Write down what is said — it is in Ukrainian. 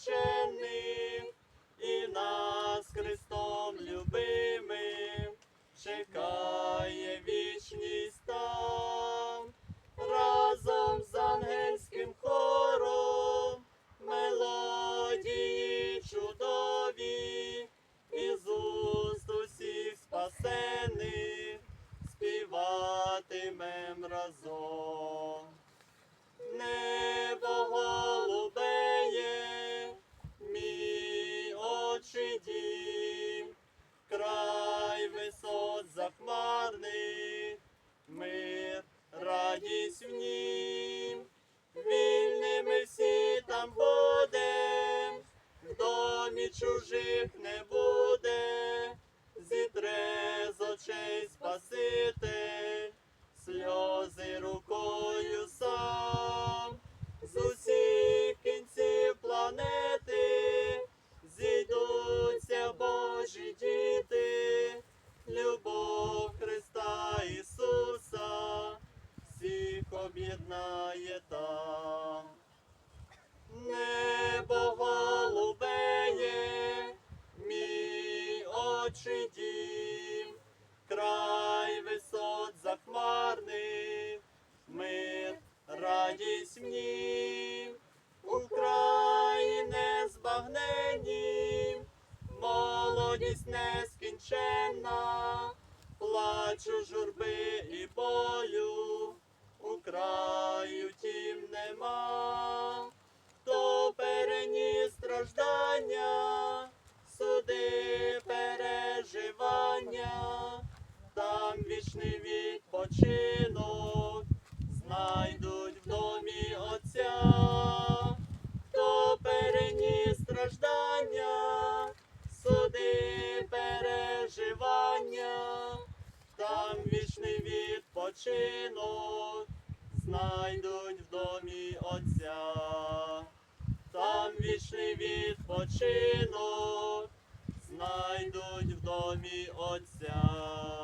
учинив, і нас Христом любимим чекав. Очі дім, край висот захмарний, мир, радість в нім, вільними всі там будем, в домі чужих не буде, зітре з очей Спаситель, там. Небо голубеє, мій очі дім, край висот захмарних, мир, радість нім, Україне збагненім, молодість нескінченна, плачу журби і болю, у краю тім нема, хто переніс страждання, суди переживання, там вічний відпочинок, знайдуть в домі Отця, хто переніс страждання, суди переживання, там вічний відпочинок, знайдуть в домі Отця, там вічний відпочинок, знайдуть в домі Отця.